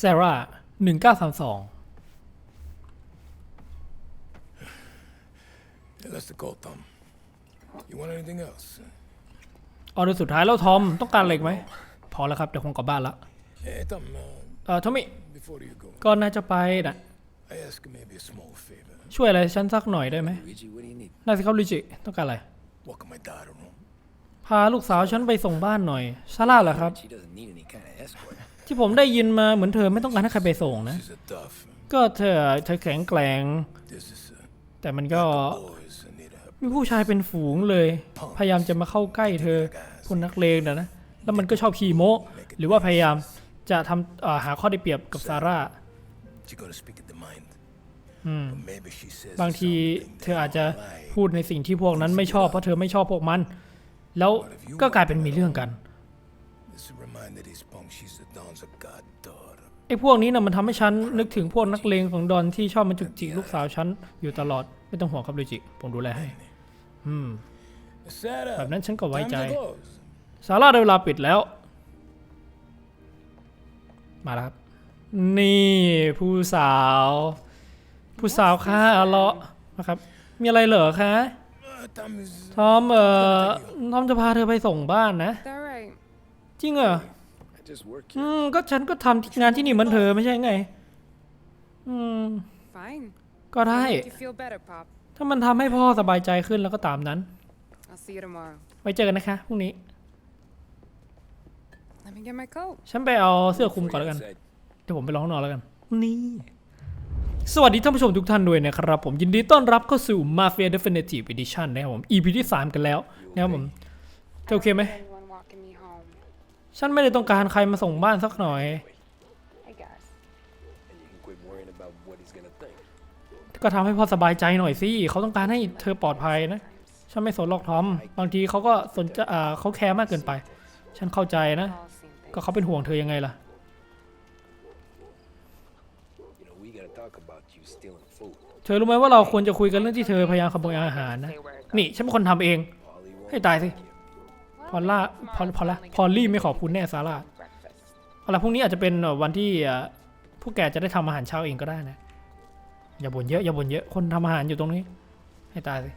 ซาร่าหนึ่งเก้าสามสอง Yeah, that's the gold thumb. You want anything else? ออเดอร์สุดท้ายแล้วทอมต้องการเหล็กไหม พอแล้วครับ เดี๋ยวคงกลับบ้านละ Hey, Tom, uh, เอ่อทอมมี่ before you go, ก่อนนายจะไปนะ I ask maybe a small favor. ช่วยอะไรฉันสักหน่อยได้ไหม Luigi, what do you need? นายสิครับลิจิต้องการอะไร Walk my daughter home. พาลูกสาวฉันไปส่งบ้านหน่อยซาร่าเหรอครับ She doesn't need any kind of escort. ที่ผมได้ยินมาเหมือนเธอไม่ต้องการให้ใครไปส่งนะ ก็เธอเธอแข็งแกร่งแต่มันก็มีผู้ชายเป็นฝูงเลย พยายามจะมาเข้าใกล้เธอพวกนักเลงนะนะแล้วมันก็ชอบขี่โม้หรือว่าพยายามจะทำหาข้อได้เปรียบกับซาร่าบางทีเธออาจจะพูดในสิ่งที่พวกนั้นไม่ชอบเพราะเธอไม่ชอบพวกมัน แล้วก็กลายเป็นมีเรื่องกัน ไอ้พวกนี้นะมันทำให้ฉันนึกถึงพวกนักเลงของดอนที่ชอบมาจุกจิกลูกสาวฉันอยู่ตลอดไม่ต้องห่วงครับลูจิ ผมดูแลให้ อืม Sarah, แบบนั้นฉันก็ไว้ time ใจ to close. ซาร่าได้เวลาปิดแล้ว มาแล้วครับ นี่ผู้สาว ผู้สาวค่ะเลาะนะครับ มีอะไรเหรอคะ Uh, Tom is. ทอมเอ่อทอมจะพาเธอไปส่งบ้านนะ All right. จริงเหรอ I just work อื here. มก็ฉันก็ทำงานที่นี่เหมือนเธอไม่ใช่ไง อืม Fine. ก็ได้ Make you feel better, Pop. ถ้ามันทำให้พ่อสบายใจขึ้นแล้วก็ตามนั้น I'll see you tomorrow. ไว้เจอกันนะคะพรุ่งนี้ Let me get my coat. ฉันไปเอาเสื้อคลุมก่อนแล้วกัน Inside. เดี๋ยวผมไปร้องนอนแล้วกัน นี่ สวัสดีท่านผู้ชมทุกท่านด้วยนะครับ ผมยินดีต้อนรับเข้าสู่ Mafia Definitive Edition นะครับผม EP ที่ 3 กันแล้วนะครับผมเธอโอเคไหม Anyone walking me home? ฉันไม่ได้ต้องการใครมาส่งบ้านสักหน่อย I guess. And you can quit worrying about what he's gonna think. ก็ทำให้พ่อสบายใจหน่อยสิเขาต้องการให้เธอปลอดภัยนะ ฉันไม่สนหรอกทอม บางทีเขาก็สนใจอ่าเขาแคร์มากเกินไป ฉันเข้าใจนะ All same thing. ก็เขาเป็นห่วงเธอยังไงล่ะ You know, we gotta talk about you stealing food. เธอรู้ไหมว่าเราควรจะคุยกันเรื่องที่เธอพยายามขโมยอาหารนะ Say where it นี่ฉันเป็นคนทำเอง Polly won't ให้ตายสิ thank you. พอลล่าพอพอลล่าพอลลี่ไม่ขอบคุณแน่ซาร่า breakfast. เอาละพรุ่งนี้อาจจะเป็นเอ่อวันที่เอ่อพวกแกจะได้ทำอาหารเช้าเองก็ได้นะ อย่าบ่นเยอะอย่าบ่นเยอะคนทำอาหารอยู่ตรงนี้ ให้ตายสิ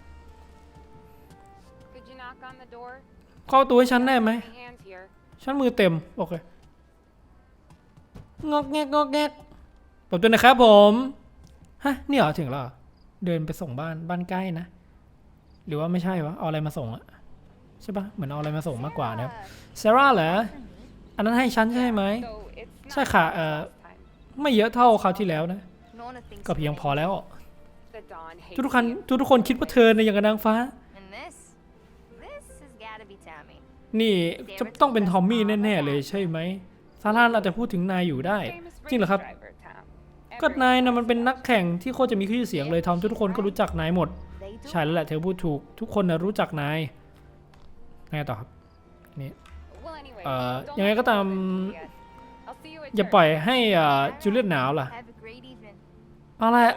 Could you knock on the door? เข้าประตูให้ฉันได้ไหม My hands here. ฉันมือเต็มโอเคงอกแงกงอกแงกเปิดตัวนะครับผมฮะนี่เหรอถึงแล้วเหรอเดินไปส่งบ้านบ้านใกล้นะ หรือว่าไม่ใช่วะเอาอะไรมาส่งอะ ใช่ปะเหมือนเอาอะไรมาส่งมากกว่านะครับเซราเหรออันนั้นให้ฉันใช่ไหม So it's ใช่ not ค่ะ like เอ่อ last time. ไม่เยอะเท่าคราวที่แล้วนะ Nona thinks ก็เพียงพอแล้ว The Dawn hates ทุกๆคน you. ทุกๆคนคิดว่าเธอในยอย่างกับนางฟ้า And this, this has gotta be Tommy. นี่จะต้องเป็นทอมมี่แน่ๆเลยใช่ไหมซาร่าอาจจะพูดถึงนายอยู่ได้ Famous จริงเหรอครับ race driver, Tom. ก็ Everyone นายนะมัน knows เป็น you. นักแข่งที่โคตรจะมีชื่อเสียงเลยทอมทุกๆคนก็รู้จักนายหมด They do. ใช่แล้วแหละเธอพูดถูก ทุกคนนะรู้จักนาย ไงต่อครับ Well, anyway, เอ่อ don't ยังไงก็ตาม yet. I'll see you at อย่า church. ปล่อยให้อ่าจูเลียตหนาวล่ะ Have a great evening. เอาละ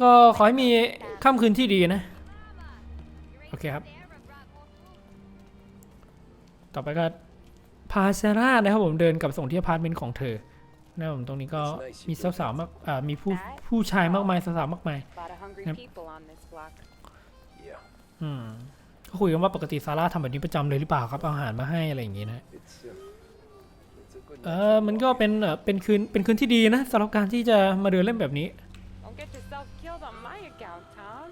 ก็ขอให้มีค่ำคืนที่ดีนะ โอเคครับ ต่อไปก็พาเซรานะครับผมเดินกลับส่งที่อพาร์ตเมนต์ของเธอนะครับผมตรงนี้ก็มีสาวๆมากอ่ามีผู้ผู้ชายมากมายสาวๆมากมาย A lot of hungry Yep. people on this block. Yeah, อืม ก็คุยกันว่าปกติซาร่าทำแบบนี้ประจำเลยหรือเปล่าครับเอาอาหารมาให้อะไรอย่างงี้นะ it's uh, it's a good เอ night. อมันก็เป็นเออเป็นคืนเป็นคืนที่ดีนะสำหรับการที่จะมาเดินเล่นแบบนี้ Don't get yourself killed on my account, Tom.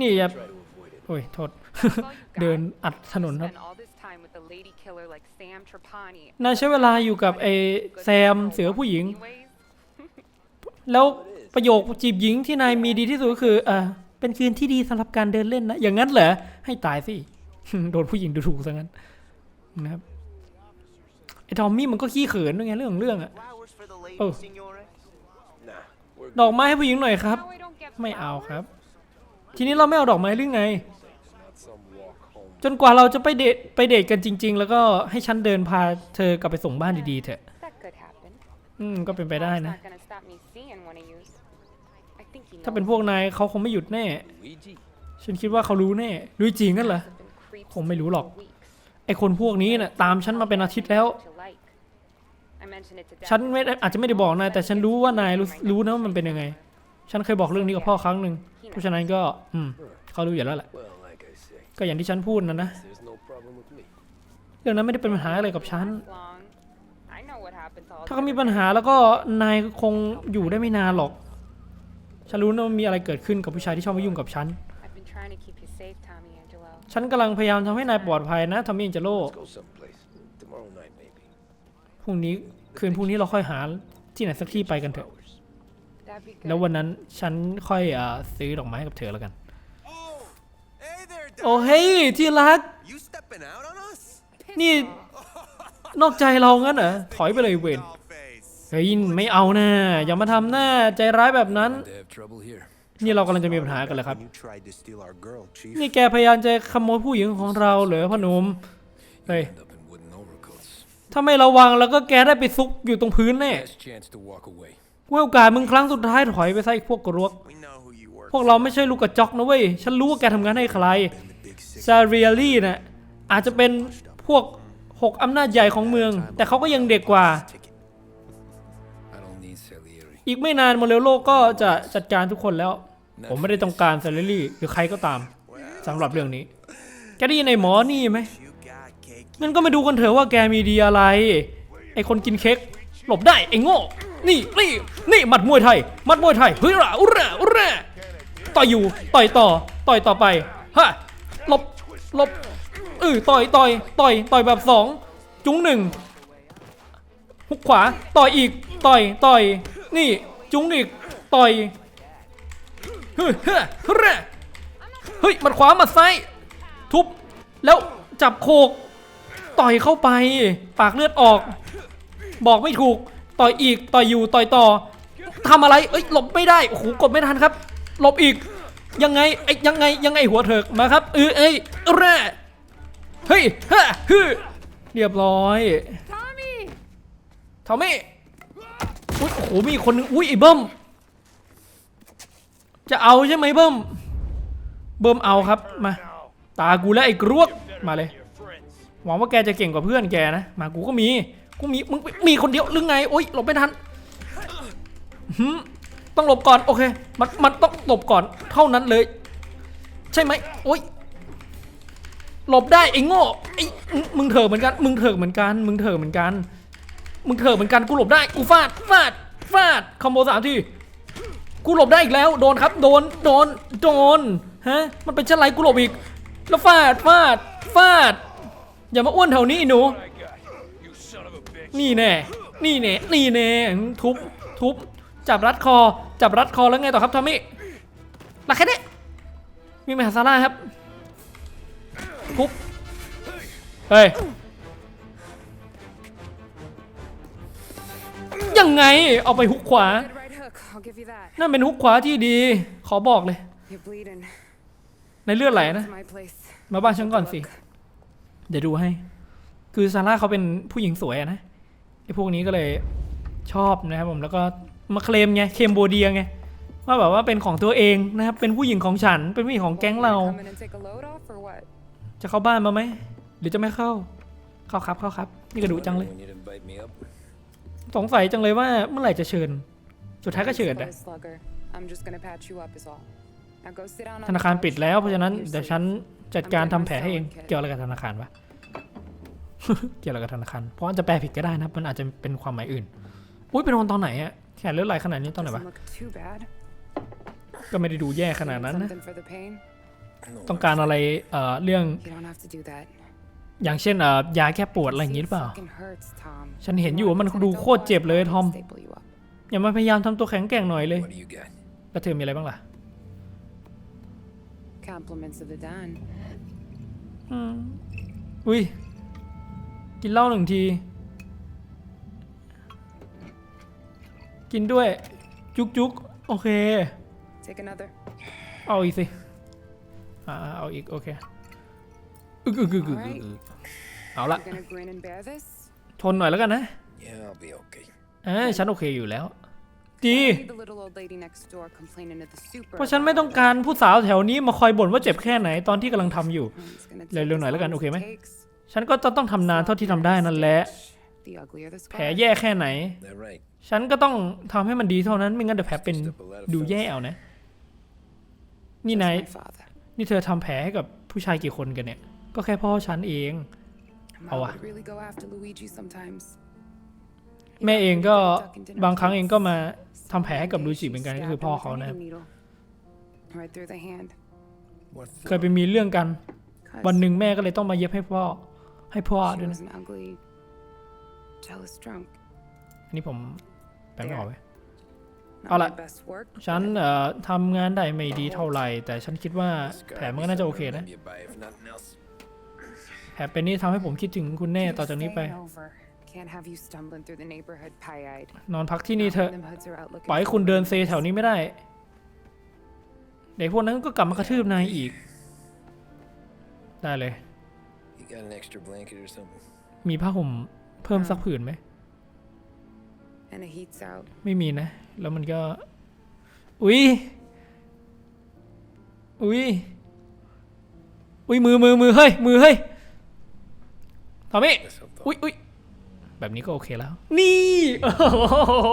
นี่อย่า Try to avoid it. โอ้ยโทษ That's all you เดิน got. อัดถนนครับ Spend all this time with a lady killer like Sam Trapani. นายใช้เวลาอยู่กับไอ้แซมเสือผู้หญิง Anyways, แล้วประโยคจีบหญิงที่นายมีดีที่สุดก็คือเออ เป็นคืนที่ดีสำหรับการเดินเล่นนะ อย่างนั้นเหรอ ให้ตายสิ โดนผู้หญิงดูถูกซะงั้นนะครับไอ้ทอมมี่มันก็ขี้เขินด้วยไงเรื่องของเรื่องอะ Flowers for the lady, Oh. signore? Nah, we're ดอกไม้ให้ผู้หญิงหน่อยครับ now we don't get ไม่เอาค flowers? รับ ทีนี้เราไม่เอาดอกไม้หรือไง not some walk home. จนกว่าเราจะไปเดทไปเดทกันจริง ๆ แล้วก็ให้ฉันเดินพาเธอกลับไปส่งบ้านดีๆเถอะ That could happen. อืมก็เป็นไปได้ That's นะ ถ้าเป็น knows พวกนายเขาคงไม่หยุดแน่ Luigi, ฉันคิดว่าเขารู้แน่รู้จริงกันเหรอ I've been creeps Kung may for lulok. weeks. ไอคนพวกนี้น่ะตามฉันมาเป็นอาทิตย์แล้ว What you like. I mention it to Dad. ฉันไม่ได้อาจจะไม่ได้บอกนายแต่ฉันรู้ว่านายรู้รู้นะว่ามันเป็นยังไง ฉันเคยบอกเรื่องนี้กับพ่อครั้งหนึ่งเพราะฉะนั้นก็ อืมเขารู้อยู่แล้วแหละ Well, like I say, ก็อย่างที่ฉันพูดนะนะ there's no problem with me. เรื่องนั้นไม่ได้เป็นปัญหาอะไรกับฉัน Last long. I know what happened to all ถ้า the เขามี other ปัญหาแล้วก็นายคงอยู่ได้ไม่นานหรอก ฉันรู้นะว่ามีอะไรเกิดขึ้นกับผู้ชายที่ชอบมายุ่งกับฉัน I've been trying to keep you safe, Tommy Angelo. ฉันกำลังพยายามทำให้นายปลอดภัยนะทอมมี่เจโร่ Let's go someplace. Tomorrow night, maybe. พรุ่งนี้คืนพรุ่งนี้เราค่อยหาที่ไหนสักที่ไปกันเถอะ Flowers. That'd be good. แล้ววันนั้นฉันค่อยเอ่อซื้อดอกไม้ให้กับเธอแล้วกัน Oh, hey there, Doc. โอ้เฮ้ยที่รัก You stepping out on us? นี่นอกใจเรางั้นเหรอถอยไปเลยเวน Doll face. เฮ้ยไม่เอานะอย่ามาทำหน้าใจร้ายแบบนั้น They have trouble here. นี่เรากำลังจะมีปัญหากันเลยครับ You tried to steal our girl, Chief. นี่แกพยายามจะขโมยผู้หญิงของเราเหรอพอหนุมเฮ้ย End up in wooden overcoats. ถ้าไม่ระวังแล้วก็แกได้ไปซุกอยู่ตรงพื้นแน่ Last chance to walk away. กูให้โอกาสมึงครั้งสุดท้ายถอยไปซะไอ้พวกกรวก We know who you work พวกเราไม่ใช่ลูกกระจอกนะเว้ย ฉันรู้ว่าแกทำงานให้ใคร in the big six. ซาเรียลี่น่ะอาจจะเป็นพวกหกอำนาจใหญ่ของเมือง แต่เขาก็ยังเด็กกว่า อีกไม่นานโมเรโลก็จะจัดการทุกคนแล้ว ผมไม่ได้ต้องการซาเรียลี่หรือใครก็ตามสำหรับเรื่องนี้ แกได้ยินไอ้หมอนี่ไหม You got cake. งั้นก็มาดูกันเถอะว่าแกมีดีอะไร ไอ้คนกินเค้กหลบได้ไอ้โง่ นี่นี่นี่หมัดมวยไทยหมัดมวยไทยเฮ้ยระอุระอุระต่อยอยู่ต่อยต่อต่อยต่อไปฮะหลบหลบเออต่อยต่อยต่อยต่อยแบบสองจุ้งหนึ่งหุกขวาต่อยอีกต่อยต่อย นี่จุ้งอีกต่อยเฮ้ยเฮ้ยมัดขวามัดซ้ายทุบแล้วจับโคก ต่อยเข้าไป ปากเลือดออก บอกไม่ถูกต่อยอีกต่อยอยู่ต่อยต่อทำอะไรเอ้ยหลบไม่ได้โอ้โหกดไม่ทันครับหลบอีกยังไงไอ้ยังไงยังไงหัวเถิกมาครับเออเอ้ยแร่เฮ้ยฮะฮึเรียบร้อย Tommy! ทอมมี่ อุ๊ยโอ้โหมีอีกคนนึงอุ้ยไอ้เบิ้มจะเอาใช่ไหมเบิ้มเบิ้มเอาครับมา ตากูและไอ้กรวกมาเลย หวังว่าแกจะเก่งกว่าเพื่อนแกนะมากูก็มีกูมีมึงมีคนเดียวหรือไงโอ๊ยหลบไม่ทันหืมต้องหลบก่อนโอเคมันมันต้องหลบก่อนเท่านั้นเลย ใช่ไหมโอ๊ยหลบได้ไอ้โง่ไอ้มึงมึงเถอะเหมือนกัน มึงเถอะเหมือนกัน มึงเถอะเหมือนกัน มึงเถอะเหมือนกันกูหลบได้กูฟาดฟาดฟาดคอมโบสามทีกูหลบได้อีกแล้วโดนครับโดนโดนโดนฮะมันเป็นเช่นไรกูหลบอีก แล้วฟาดฟาดฟาด อย่ามาอ้วนแถวนี้ไอ้หนู นี่แน่นี่แน่นี่แน่ทุบทุบจับรัดคอ จับรัดคอแล้วไงต่อครับทอมมี่หลักแค่นี้มีมหาซาร่าครับทุบเฮ้ย ยังไงเอาไปฮุกขวา นั่นเป็นฮุกขวาที่ดี ขอบอกเลย ในเลือดไหลนะ มาบ้านฉันก่อนสิ เดี๋ยวดูให้ คือซาร่าเขาเป็นผู้หญิงสวยนะไอ้พวกนี้ก็เลยชอบนะครับผมแล้วก็มาเคลมไงเคมโบเดียไงว่าแบบว่าเป็นของตัวเองนะครับเป็นผู้หญิงของฉัน เป็นผู้หญิงของแก๊งเรา จะเข้าบ้านมาไหมหรือจะไม่เข้า เข้าครับเข้าครับ นี่ก็ดูจังเลย สงสัยจังเลยว่าเมื่อไหร่จะเชิญ สุดท้ายก็เชิญ Close, นะ slugger. I'm just gonna patch you up is all. Now go sit down on ธนา the คาร couch ปิดแล้วเพราะฉะนั้น while you เดี๋ยว sleep. ฉันจัดการทำแผลให้เอง เกี่ยวอะไรกับธนาคารวะ เกี่ยวอะไรกับธนาคาร เพราะอาจจะแปลผิดก็ได้นะ มันอาจจะเป็นความหมายอื่น อุ้ยเป็นคนตอนไหนอะแขนเลือดไหลขนาดนี้ตอนไหนวะ Doesn't look too bad. ก็ไม่ได้ดูแย่ขนาด Want นั้นนะ Something for the pain? No, ต้องการอะไรเอ่อเรื่อง อย่างเช่นเอ่อยาแก้ปวดอะไรอย่างงี้หรือเปล่า Fucking hurts, Tom. ฉันเห็นอยู่ว่ามันดูโคตรเจ็บเลยทอม Staple you up. อย่ามาพยายามทำตัวแข็งแกร่งหน่อยเลย what do you got? แล้วเธอมีอะไรบ้างล่ะ Compliments of the Don. อืมอุ้ย กินเหล้าหนึ่งที กินด้วย จุกจุกโอเค Take another. เอาอีกสิ อ่าเอาอีก โอเค อึกอึกอึกอึกอึกอึกเอาละ You gonna grin and bear this? ทนหน่อยแล้วกันนะ Yeah, I'll be okay. เอ้ยฉันโอเคอยู่แล้ว ดี don't need the little old lady next door complaining to the super. เพราะฉันไม่ต้องการผู้สาวแถวนี้มาคอยบ่นว่าเจ็บแค่ไหนตอนที่กำลังทำอยู่ It's gonna เร็วๆหน่อยแล้วกัน long โอ as เคไหม it takes. ฉันก็จะต้องทำนานเท่าที่ทำได้นั่นแหละ The uglier the แผล scar. แย่แค่ไหน That right? ฉันก็ต้องทำให้มันดีเท่านั้นไม่งั้นเดี๋ยวแผลเป็นดูแย่เอานะ นี่นาย my father. นี่เธอทำแผลให้กับผู้ชายกี่คนกันเนี่ย ก็แค่พ่อฉันเอง Mom Oh, would ah. really go after Luigi sometimes. แม่เองก็ Duck and dinner บางครั้งเองก็ plates. มาทำแผลให้กับ One ลู day จิ she เหมือนกันก็ stabbed คือ him พ่อ with a เขานะครับ knitting needle. Right through the hand. What เคย for? ไปมีเรื่องกัน Cause วันหนึ่งแม่ก็เลยต้องมาเย็บให้พ่อ ให้พ่อ she ด้วยนะ was an ugly, jealous drunk. อันนี้ผมแปลไม่ออกไหม Not All my right. best work. ฉัน but เอ่อทำงานได้ไม่ดีเท่าไหร่ แต่ฉันคิดว่า Scar แผลมันก็น่าจะโอเคนะ แผลเป็นนี่ทำให้ผมคิดถึงคุณแน่ keep ต่อจากนี้ไป staying over. Can't have you stumbling through the neighborhood pie-eyed. นอนพักที่นี่เถอะ Them hoods are out looking ปล่อยให้ for คุณเดิน you. เซแถวนี้ไม่ได้ เด็กพวกนั้นก็กลับมากระทืบนายอีก ได้เลย You got an extra blanket or something? มีผ้าห่มเพิ่มสักผืนไหม And the heat's out. ไม่มีนะ แล้วมันก็ อุ๊ย อุ๊ย อุ๊ยมือมือมือเฮ้ย มือเฮ้ย ทอมมี่ Let's hope the อุ๊ยอุ๊ยแบบนี้ก็โอเคแล้ว นี่ โอ้โห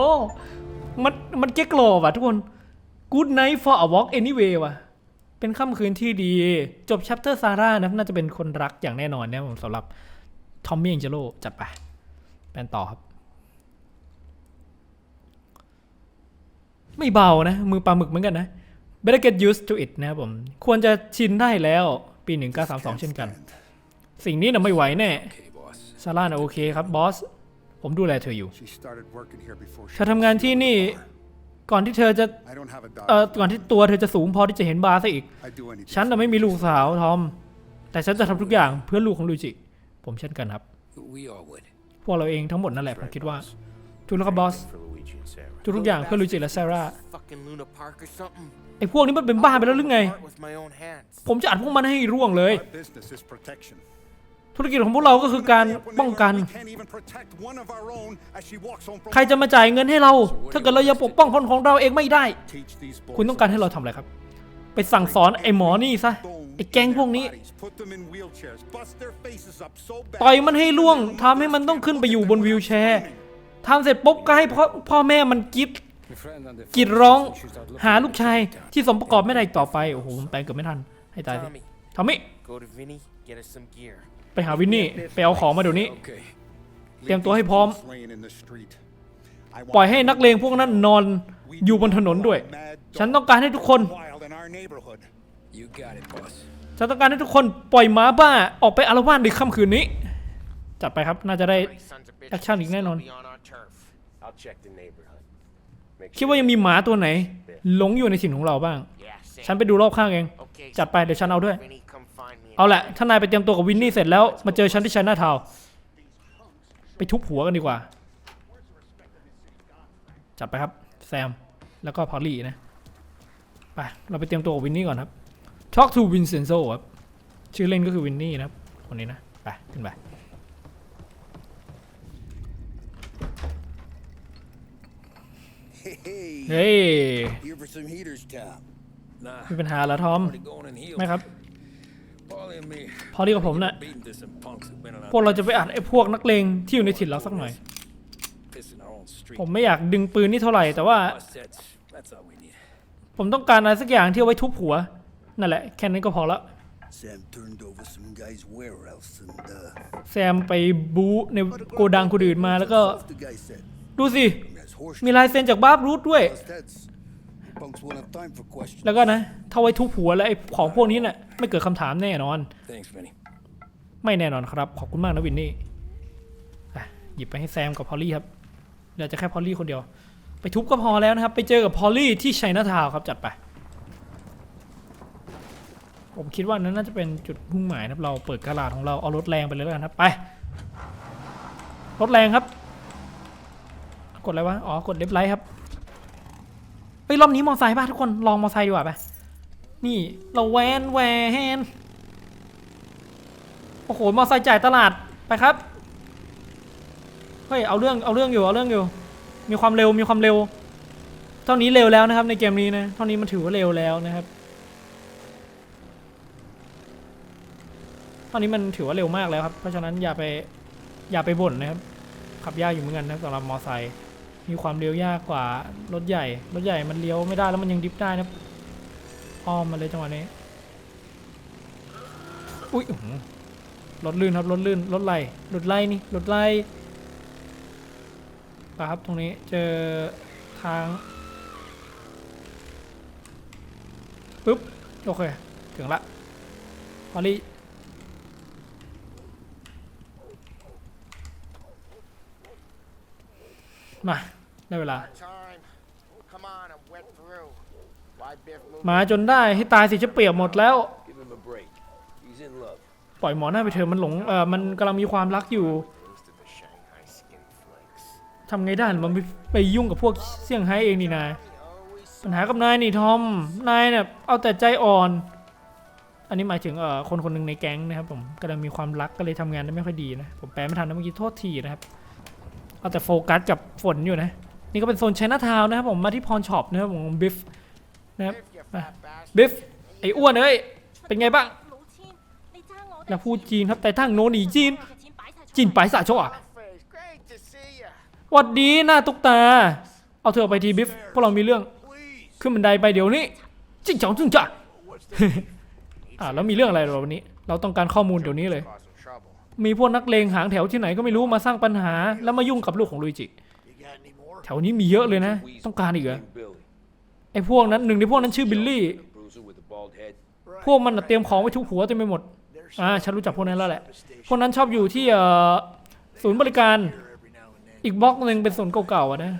มัน มันเก๊กโลว่ะทุกคน Good night for a walk anyway ว่ะ เป็นค่ำคืนที่ดี จบ chapter ซาร่านะ น่าจะเป็นคนรักอย่างแน่นอนเนี่ยผมสำหรับทอมมี่แองเจโลจัดไปแปนต่อครับ ไม่เบานะ มือปลาหมึกเหมือนกันนะ better get used to it นะครับผม ควรจะชินได้แล้ว ปี 1932 เช่นกัน สิ่งนี้น่ะไม่ไหวแน่ okay, boss. ซาร่าน่ะโอเคครับบอส ผมดูแลเธออยู่ She started working here before เธ she อทำงานที่นี่ ก่อนที่เธอจะ I don't have a เอ่อ daughter. ก่อนที่ตัวเธอจะสูงพอที่จะเห็นบาร์ซะอีก I do anything. ฉันน่ะไม่มีลูกสาวทอม แต่ฉันจะทำทุกอย่างเพื่อลูกของลูจิผมเช่นกันครับ We all would. พวกเราเองทั้งหมดนั่นแหละผมคิดว่าทุกแล้วครับบอส For Luigi and Sarah. ทุกๆอย่างเพื่อลูจิและซาร่า Fucking Luna Park or something. ไอ้พวกนี้มันเป็นบ้าไปแล้วหรือไง Part with my own hands. ผมจะอัดพวกมันให้ร่วงเลย ธุรกิจของพวกเราก็คือการป้องกัน We can't even protect one of our own as she walks home from ใครจะมาจ่ายเงินให้เรา ถ้าเกิดเรายังปกป้องคนของเราเองไม่ได้ Teach these boys คุณต้องการให้เราทำอะไรครับ ไปสั่งสอนไอ้หมอนี่ซะ bones ไอ้แก๊ง in พวก their นี้ bodies, Put them in wheelchairs. Bust their faces up so bad. ต่อยมันให้ล่วงทำให้มันต้องขึ้นไปอยู่บนวีลแชร์ทำเสร็จปุ๊บก็ให้พ่อพ่อแม่มันกรีด Your friend on the กรีด phone ร้อง says she's out looking หาลูกชาย for you. ที่สมประกอบไม่ได้อีกต่อไป โอ้โหผมแปลงเกือบไม่ทัน ให้ตายสิ Tommy, ทอมมี่ go to Vinny, get us some gear. ไปหาวินนี่ ไปเอาของมาเดี๋ยวนี้ Okay. เตรียมตัวให้พร้อม Leave these fools laying in the street. I want ปล่อยให้นักเลงพวกนั้นนอนอยู่บนถนนด้วย ฉันต้องการให้ทุกคน wild in our neighborhood. You got it, boss. ฉันต้องการให้ทุกคนปล่อยหมาบ้าออกไปอารวาสในค่ำคืนนี้ จัดไปครับ น่าจะได้ My sons of bitches Action will อีกแน่นอน still be on our turf. I'll check the neighborhood. Make คิดว่ายังมีหมาตัวไหน หลงอยู่ในถิ่นของเราบ้าง Yeah, same. ฉันไปดูรอบข้างเอง Okay, จัดไปเดี๋ยวฉันเอาด้วย เอาแหละ ถ้านายไปเตรียมตัวกับวินนี่เสร็จแล้ว มาเจอฉันที่ชัยนาทาวน์ไปทุบหัวกันดีกว่า จัดไปครับ แซม แล้วก็พอลลี่นะ ไป เราไปเตรียมตัวกับวินนี่ก่อนครับ Talk to Vincenzo ครับ ชื่อเล่นก็คือวินนี่นะครับ คนนี้นะ ไป ขึ้นไป Hey, เฮ้ย here for some heaters, Tom. Nah, มีปัญหาเหรอทอม already going in heels. ไม่ครับ Paulie and me พอลลี่กับผมน่ะ beating to some punks who've been on พวกเราจะไปอัดไอ้พวกนักเลงที่อยู่ในถิ่นเราสักหน่อย pissing our own street. ผมไม่อยากดึงปืนนี่เท่าไหร่แต่ว่า Boss said that's all we need. ผมต้องการอะไรสักอย่างที่เอาไว้ทุบหัว นั่นแหละ แค่นั้นก็พอละ Sam turned over some guy's warehouse and, uh, แซมไปบู๊ในโกดังคนอื่นมาแล้วก็ the guy said. ดูสิ That's horse มีลายเซ็นจากบาร์บรูทด้วย แล้วก็นะ ถ้าไว้ทุบหัวแล้วไอ้ของพวกนี้น่ะไม่เกิดคำถามแน่นอน Thanks, Vinny. ไม่แน่นอนครับ ขอบคุณมากนะวินนี่อะหยิบไปให้แซมกับพอลลี่ครับเหลือจะแค่พอลลี่คนเดียว ไปทุบก็พอแล้วนะครับ ไปเจอกับพอลลี่ที่ชัยนาทาวน์ครับจัดไป ผมคิดว่านั้นน่าจะเป็นจุดมุ่งหมายนะครับ เราเปิดกระดาษของเราเอารถแรงไปเลยแล้วกันครับไป รถแรงครับ กดอะไรวะ อ๋อกดเล็บไลท์ครับเฮ้ยรอบนี้มอไซค์ป่ะทุกคนลองมอไซค์ดีกว่าไปนี่เราแวนแวนโอ้โหมอไซค์จ่ายตลาดไปครับเฮ้ยเอาเรื่องเอาเรื่องอยู่เอาเรื่องอยู่ มีความเร็วมีความเร็ว เท่านี้เร็วแล้วนะครับ ในเกมนี้นะเท่านี้มันถือว่าเร็วแล้วนะครับเท่านี้มันถือว่าเร็วมากแล้วครับเพราะฉะนั้นอย่าไปอย่าไปบ่นนะครับขับยากอยู่เหมือนกันนะสำหรับมอไซค์ มีความเลี้ยวยากกว่ารถใหญ่ รถใหญ่มันเลี้ยวไม่ได้แล้วมันยังดิฟได้นะอ้อมมาเลยจังหวะนี้ อุ้ยรถลื่นครับรถลื่นรถไหลรถไล่นี่รถไล่ปะครับตรงนี้เจอทางปึ๊บโอเคถึงละพอลลี่มา ได้เวลา Time. Come on, I'm wet through. Why Biff move? มาจนได้ให้ตายสิจะเปรียบหมดแล้ว Give him a break. He's in love. ปล่อยหมอหน้าไปเถอะมันหลงเออมันกำลังมีความรักอยู่ Thanks to the Shanghai skin flicks. ทำไงได้มันไปไปยุ่งกับพวกเซี่ยงไฮ้เองนี่นาย Always ปัญหากับนายนี่ทอมนายเนี่ยเอาแต่ใจอ่อน อันนี้หมายถึงเอ่อคนคนหนึ่งในแก๊งนะครับผมกำลังมีความรักก็เลยทำงานได้ไม่ค่อยดีนะผมแปลไม่ทันนะเมื่อกี้โทษทีนะครับเอาแต่โฟกัสกับฝนอยู่นะ นี่ก็เป็นโซนชน่าทาวนะครับผมมาที่พรช็อปนะครับผมบิฟนะครับบิฟไอ้อ้วนเอ้ยเป็นไงบ้างแล้วพูดจีนครับแต่ทั้งโนนีจีน จีนไปสาชั่ววัดดีหน้าตุกตา เอาเธอไปทีบิฟพวกเรามีเรื่อง ขึ้นบันไดไปเดี๋ยวนี้จิ้งจองจิ้งจ่าอ่าแล้วมีเรื่องอะไรหรอวันนี้ เราต้องการข้อมูลเดี๋ยวนี้เลย มีพวกนักเลงหางแถวที่ไหนก็ไม่รู้มาสร้างปัญหา แล้วมายุ่งกับลูกของลุยจิ ถวนี้มีเยอะเลยนะ ต้องการอีกเหรอ Named Billy. ไอ้พวกนั้นหนึ่งในพวกนั้นชื่อบิลลี่ A bruiser with a bald head. พวกมันน่ะเตรียมของไว้ทุกหัวเต็มไปหมด อ่า ฉันรู้จักพวกนั้นแล้วแหละ พวกนั้นชอบอยู่ที่เอ่อศูนย์บริการ อีกบล็อกหนึ่งเป็นศูนย์เก่าๆอะนะ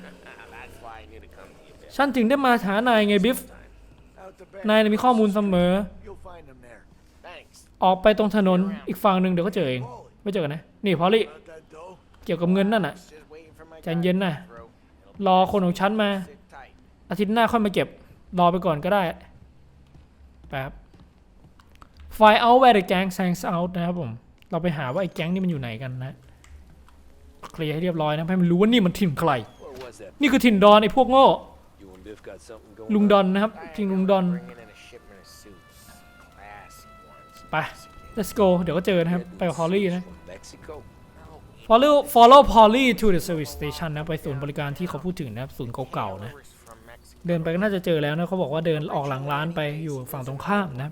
That's why I knew to come to you, Biff. ฉันถึงได้มาหานายไงบิฟ Out the back. นายน่ะมีข้อมูลเสมอ You'll find them there. Thanks. ออกไปตรงถนนอีกฝั่งหนึ่งเดี๋ยวก็เจอเอง ไม่เจอกันนะ นี่พอลี่ Got that dough? เกี่ยวกับเงินนั่นน่ะ Just waiting for my ใจ guy เย็น to นะ come through. รอคนของฉันมา อาทิตย์หน้าค่อยมาเก็บ รอไปก่อนก็ได้แป๊บ find out where the gang hangs out นะครับผม เราไปหาว่าไอ้แก๊งนี่มันอยู่ไหนกันนะ เคลียร์ให้เรียบร้อยนะให้มันรู้ว่านี่มันถิ่นใคร นี่คือถิ่นดอนไอ้พวกโง่ ลุงดอนนะครับถิ่นลุงดอน ไป let's go เดี๋ยวก็เจอนะครับ ไปกับฮอลลี่นะ follow follow Polly to the service station นะ ไปศูนย์บริการที่เขาพูดถึงนะครับศูนย์เก่าๆนะ เดินไปก็น่าจะเจอแล้วนะเขาบอกว่าเดินออกหลังร้านไปอยู่ฝั่งตรงข้ามนะ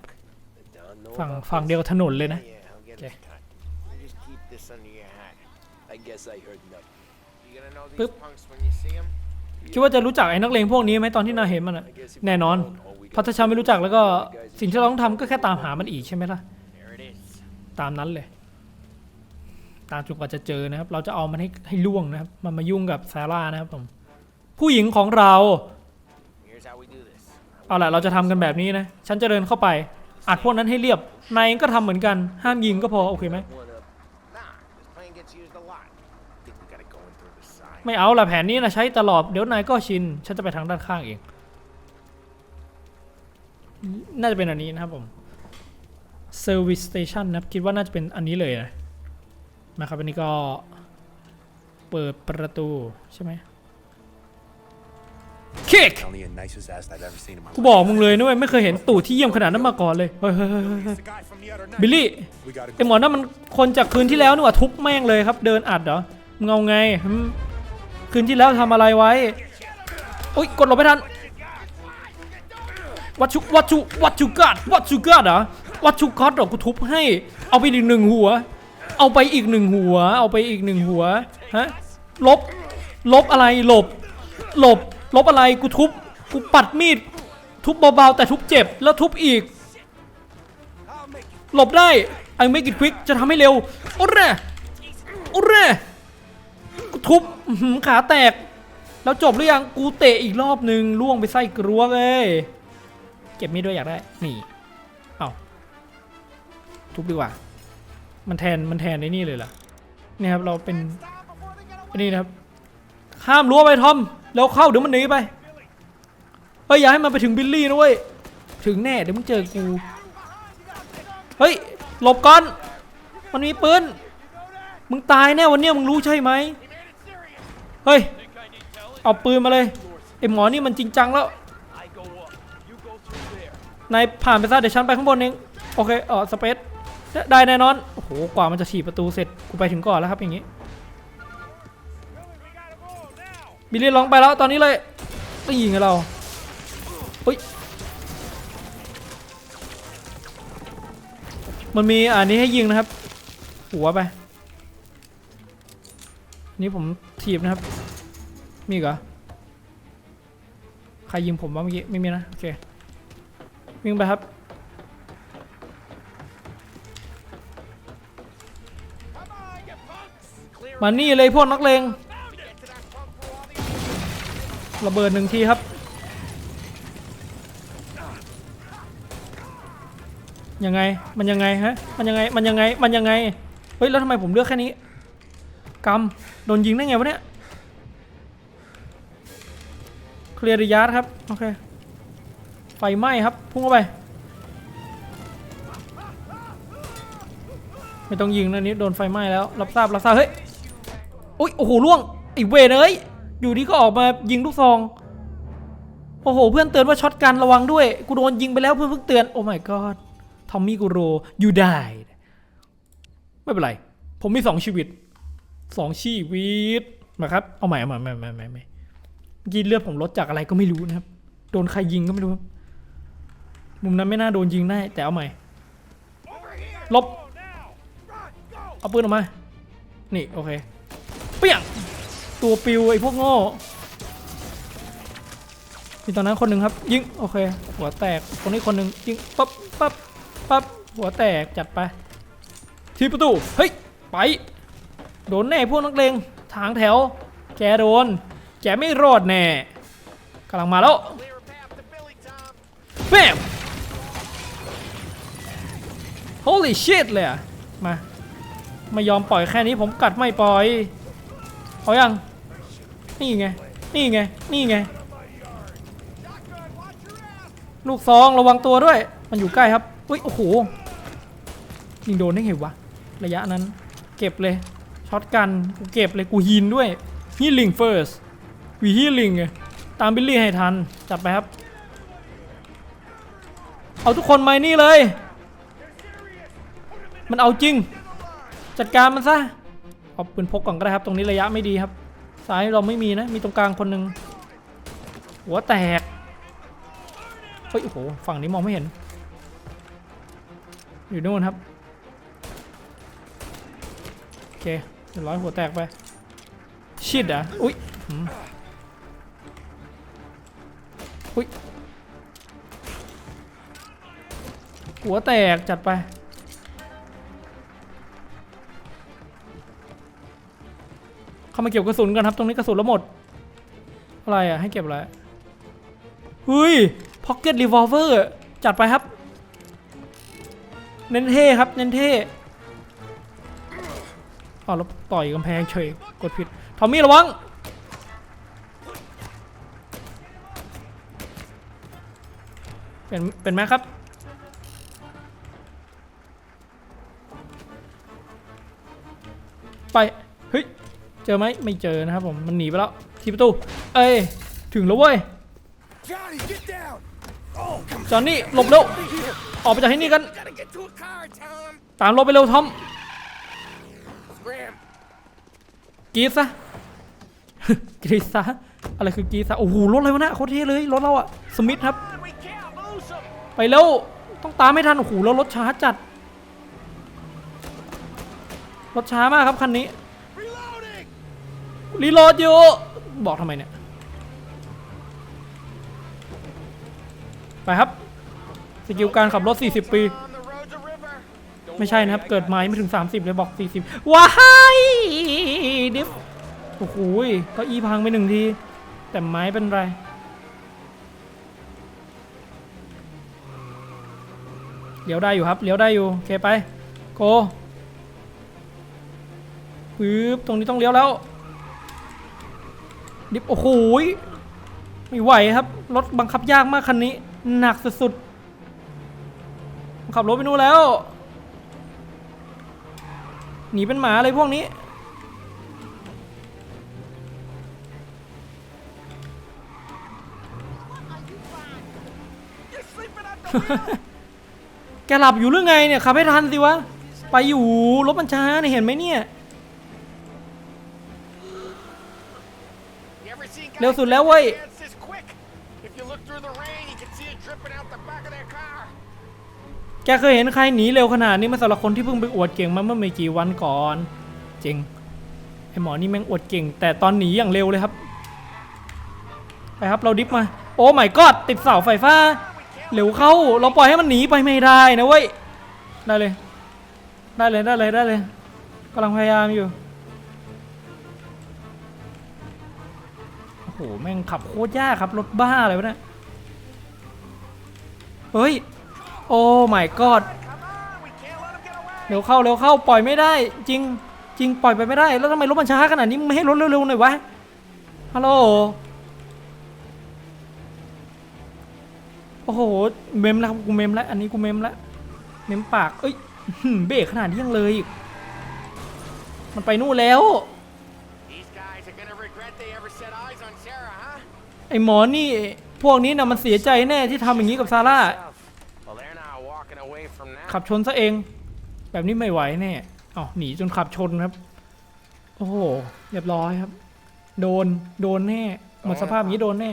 ฝั่งฝั่งเดียวกับถนนเลยนะ Yeah, I'll get Okay. it cut. You just keep this under your hat. I guess I heard nothing. You gonna know these Boop. punks when you see them? คิดว่าจะรู้จักไอ้นักเลงพวกนี้ไหมตอนที่นายเห็นมันอะแน่นอนพราะ got ถ้าฉันไม่รู้จักแล้วก็สิ่งที่เราต้องทำก็แค่ตามหามันอีกใช่ไหมล่ะ ตามนั้นเลย ตามจนกว่าจะเจอนะครับ เราจะเอามันให้ให้ล่วงนะครับ มันมายุ่งกับซาร่านะครับผม ผู้หญิงของเรา Here's how we do this. เอาล่ะ เราจะทำกันแบบนี้นะ ฉันจะเดินเข้าไป อัดพวกนั้นให้เรียบ นายเองก็ทำเหมือนกัน ห้ามยิงก็พอ โอเคไหม one up. Nah, this plane gets used a lot. Think we gotta go in through the side. ไม่เอาล่ะแผนนี้นะใช้ตลอด เดี๋ยวนายก็ชิน ฉันจะไปทางด้านข้างเอง น่าจะเป็นอันนี้นะครับผม Service Station นะครับ คิดว่าน่าจะเป็นอันนี้เลยนะ นะครับอันนี้ก็เปิดประตูใช่ไหม Kick กูบอกมึงเลยนะเว้ยไม่เคยเห็นตูดที่เยี่ยมขนาดนั้นมาก่อนเลยเฮ้ยบิลลี่ไอหมอนั่นมันคนจากคืนที่แล้วนี่หว่าทุบแม่งเลยครับ เดินอัดเหรอมึงเอาไงคืนที่แล้วทำอะไรไว้โอ๊ยกดหลบไม่ทันวัตชุวัตชุวัตชุกัดวัตชุกัดเหรอวัตชุกัดเหรอกูทุบให้เอาไปอีกหนึ่งหัว เอาไปอีกหนึ่งหัว เอาไปอีกหนึ่งหัวฮะลบลบอะไรหลบหลบลบอะไรกูทุบกูปัดมีด ทุบเบาๆแต่ทุบเจ็บแล้วทุบอีก หลบได้ I make it quick จะทำให้เร็วโอ้เร่โอ้เร่กูทุบขาแตก แล้วจบหรือยังกูเตะอีกรอบหนึ่งล่วงไปไส้กรัวเลยเก็บมีดด้วยอยากได้นี่เอาทุบดีกว่า มันแทนมันแทนไอ้นี่เลยเหรอเนี่ยครับเราเป็นไอ้นี่นะครับห้ามรั้วไปทอมแล้วเข้าเดี๋ยวมันหนีไปเฮ้ยอย่าให้มันไปถึงบิลลี่นะเว้ยถึงแน่เดี๋ยวมึงเจอกูเฮ้ยหลบก่อนมันมีปืนมึงตายแน่วันเนี้ยมึงรู้ใช่ไหมเฮ้ยเอาปืนมาเลยไอหมอนี่มันจริงจังแล้วนายผ่านไปซะเดี๋ยวฉันไปข้างบนเองโอเคเออสเปซ ได้แน่นอน โอ้โห กว่ามันจะฉีดประตูเสร็จ กูไปถึงก่อนแล้วครับอย่างงี้ บิลลี่ร้องไปแล้วตอนนี้เลยต้องยิงกับเราเฮ้ย มันมีอันนี้ให้ยิงนะครับ หัวไป นี่ผมถีบนะครับ มีเหรอ ใครยิงผมวะเมื่อกี้ ไม่มีนะ โอเค วิ่งไปครับ มานี่เลยพวกนักเลงระเบิดหนึ่งทีครับยังไงมันยังไงฮะมันยังไงมันยังไงมันยังไงเฮ้ยแล้วทำไมผมเลือกแค่นี้กำโดนยิงได้ไงวะเนี่ยเคลียร์ระยะครับโอเคไฟไหม้ครับพุ่งเข้าไป ไม่ต้องยิงนะนี้โดนไฟไหม้แล้วรับทราบรับทราบเฮ้ย อุ้ยโอ้โหล่วงไอ้เวรเอ้ยอยู่ดีก็ออกมายิงลูกซองโอ้โห เพื่อนเตือนว่าช็อตกันระวังด้วย กูโดนยิงไปแล้วเพื่อนเพิ่งเตือน โอ้ my god ทอมมี่กูโร you died ไม่เป็นไร ผมมีสองชีวิตสองชีวิตมาครับ เอาใหม่เอาใหม่ใหม่ใหม่ใหม่ใหม่เมื่อกี้เลือดผมลดจากอะไรก็ไม่รู้นะครับ โดนใครยิงก็ไม่รู้ครับมุมนั้นไม่น่าโดนยิงได้แต่เอาใหม่ลบเอาปืนออกมา นี่โอเค เปี้ยงตัวปิวไอ้พวกโง่มีตอนนั้นคนหนึ่งครับ ยิงโอเค หัวแตกคนนี้คนหนึ่งยิงปั๊บปั๊บปั๊บหัวแตกจัดไป ทีประตูเฮ้ยไป โดนแน่พวกนักเลงทางแถว แกโดน แกไม่รอดแน่กำลังมาแล้วแบม holy shit เลยอะมา ไม่ยอมปล่อยแค่นี้ผมกัดไม่ปล่อย เอายัง นี่ไง นี่ไง นี่ไง ลูกซองระวังตัวด้วย มันอยู่ใกล้ครับอุ้ย โอ้โห ยิงโดนได้ไงวะ ระยะนั้น เก็บเลย ช็อตกัน กูเก็บเลย กูฮีนด้วยฮีลิงเฟิร์สวีฮีลิงไงตามบิลลี่ให้ทัน จัดไปครับ เอาทุกคนมานี่เลย มันเอาจริง จัดการมันซะ เอาปืนพกก่อนก็ได้ครับ ตรงนี้ระยะไม่ดีครับ ซ้ายเราไม่มีนะ มีตรงกลางคนหนึ่งหัวแตก เฮ้ย โอ้โห ฝั่งนี้มองไม่เห็น อยู่นู่นครับ โอเคเรียบร้อยหัวแตกไป ชิดอะ อุ๊ยอุ๊ยหัวแตกจัดไป เข้ามาเก็บกระสุนกันครับ ตรงนี้กระสุนแล้วหมด อะไรอะ ให้เก็บอะไรเฮ้ยพ็อกเก็ตรีวอลเวอร์จัดไปครับ เน้นเท่ครับ เน้นเท่อ้าวแล้วต่อยกำแพงเฉย กดผิด ทอมมี่ระวังเป็นเป็นไหมครับ ไป เฮ้ยเจอไหมไม่เจอนะครับผมมันหนีไปแล้วที่ประตูเอ้ยถึงแล้วเว้ย Johnny, get down! จอห์นนี่หลบเร็วออกไปจากที่นี่กัน Gotta get to a car, Tom. ตามรถไปเร็วทอม Scram. กรีดซะกรีดซะอะไรคือกรีดซะโอ้โหรถอะไรวะเนะโคตรเท่เลยรถเราอะสมิธครับ We can't lose him. ไปเร็วต้องตามไม่ทันโอ้โหแล้วรถช้าจัดรถช้ามากครับคันนี้ Reloading. รีโหลดอยู่ บอกทำไมเนี่ย ไปครับ สกิลการขับรถ 40 ปี ไม่ใช่นะครับ เกิดมาไม่ถึง 30 เลยบอก 40 ว้ายดิฟโอ้โหก็อีพังไปหนึ่งที แต่ไม้เป็นไรเลี้ยวได้อยู่ครับเลี้ยวได้อยู่โอเคไปโกปึ๊บตรงนี้ต้องเลี้ยวแล้ว ดิฟโอ้โหไม่ไหวครับ รถบังคับยากมากคันนี้ หนักสุดๆขับรถไปนู่นแล้ว หนีเป็นหมาเลยพวกนี้ แกหลับอยู่หรือไงเนี่ยขับให้ทันสิวะ ไปอยู่รถบัญชาเนี่ยเห็นไหมเนี่ย เร็วสุดแล้วเว้ย แกเคยเห็นใครหนีเร็วขนาดนี้มาสำหรับคนที่เพิ่งไปอวดเก่งมาเมื่อไม่กี่วันก่อนจริงไอหมอนี่แม่งอวดเก่ง แต่ตอนหนีอย่างเร็วเลยครับ ไปครับเราดิฟมา โอ้ my god ติดเสาไฟฟ้า เร็วเข้า เราปล่อยให้มันหนีไปไม่ได้นะเว้ย ได้เลย ได้เลยได้เลยได้เลยกำลังพยายามอยู่ โอ้โหแม่งขับโคตรยากครับ รถบ้าเลยวะเนี่ยเฮ้ย โอ้ my god เร็วเข้าเร็วเข้าปล่อยไม่ได้ จริงจริงปล่อยไปไม่ได้ แล้วทำไมรถมันช้าขนาดนี้มึงไม่ให้รถเร็วๆหน่อยวะฮัลโหลโอ้โหเมมแล้วครับกูเมมแล้วอันนี้กูเมมแล้วเมมปากเอ้ยเบรกขนาดนี้ยังเลยอีกมันไปนู่นแล้ว ไอหมอนี่พวกนี้นะมันเสียใจแน่ที่ทำอย่างนี้กับซาร่า Well, they're not walking away from that. ขับชนซะเอง แบบนี้ไม่ไหวแน่อ๋อหนีจนขับชนครับ โอ้โหเรียบร้อยครับ โดนโดนแน่หมดสภาพอย่างนี้โดนแน่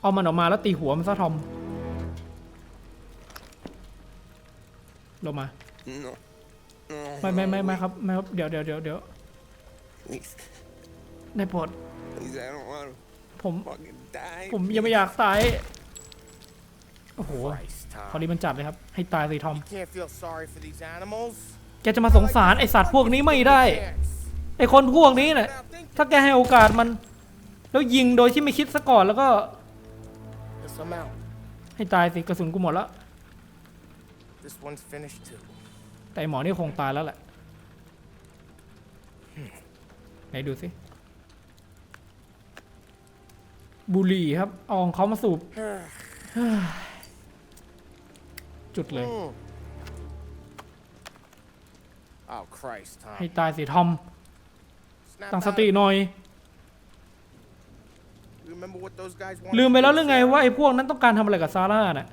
เอามันออกมาแล้วตีหัวมันซะทอมลงมา No. No. ไม่ไม่ไม่ไม่ครับไม่ครับเดี๋ยวเดี๋ยวเดี๋ยวเดี๋ยว Please. ได้โปรด Please, I don't want to ผม fucking die. ผมยังไม่อยากตาย โอ้โห Christ, พอ Tom. ดีมันจัดเลยครับ ให้ตายสิทอม Can't feel sorry for these animals. แกจะมาสงสารไอสัตว์พวกนี้ไม่ได้ ไอคนพวกนี้น่ะ ถ้าแกให้โอกาสมัน แล้วยิงโดยที่ไม่คิดซะก่อนแล้วก็ Yes, I'm out. ให้ตายสิกระสุนกูหมดแล้ว This one's finished too. แต่ไอ้หมอนี่คงตายแล้วแหละ ไหนดูสิ บุหรี่ครับเอาของเขามาสูบ จุดเลย Hmm. Oh Christ, Tom. ให้ตายสิทอม Snap ตั้งส out ติ of it. หน่อย Remember what those guys wanted ลืมไป to แล้ว do, หรือไง Sarah? ว่าไอ้พวกนั้นต้องการทำอะไรกับซาร่าน่ะ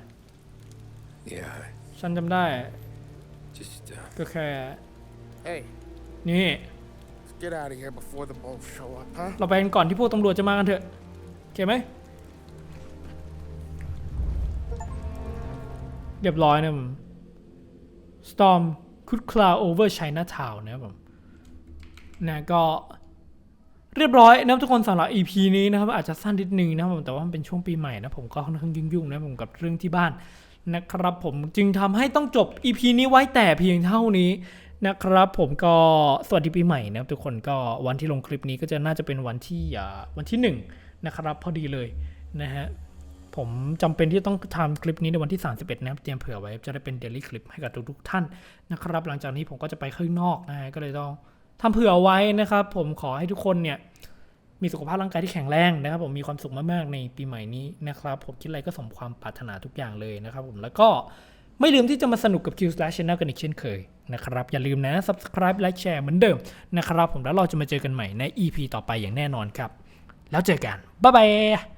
Yeah, ฉันจำได้ just uh, ก็แค่ Hey, นี่ let's get out of here before the bulls show up, huh? เราไปกันก่อนที่พวกตำรวจจะมากันเถอะ โอเคไหมเรียบร้อยนะผม Storm could cloud over Chinatown นะครับผมนะก็เรียบร้อยนะทุกคนสำหรับ EP นี้นะครับ อาจจะสั้นนิดนึงนะครับผมแต่ว่ามันเป็นช่วงปีใหม่นะผมก็ค่อนข้างยุ่งๆนะผมกับเรื่องที่บ้านนะครับผมจึงทำให้ต้องจบ EP นี้ไว้แต่เพียงเท่านี้นะครับผมก็สวัสดีปีใหม่นะครับทุกคนก็วันที่ลงคลิปนี้ก็จะน่าจะเป็นวันที่วันที่หนึ่ง นะครับ พอดีเลยนะฮะผมจำเป็นที่ต้องทำคลิปนี้ในวันที่ 31 นะครับ เตรียมเผื่อไว้จะได้เป็นเดลี่คลิปให้กับทุกๆท่านนะครับ หลังจากนี้ผมก็จะไปข้างนอกนะฮะก็เลยต้องทำเผื่อไว้นะครับ ผมขอให้ทุกคนเนี่ยมีสุขภาพร่างกายที่แข็งแรงนะครับ ผมมีความสุขมากๆในปีใหม่นี้นะครับ ผมคิดอะไรก็สมความปรารถนาทุกอย่างเลยนะครับ ผมแล้วก็ไม่ลืมที่จะมาสนุกกับ Q Slash Channel กันอีกเช่นเคยนะครับ อย่าลืมนะ subscribe และแชร์เหมือนเดิมนะครับ ผมแล้วเราจะมาเจอกันใหม่ใน EP ต่อไปอย่างแน่นอนครับ แล้วเจอกันบ๊ายบาย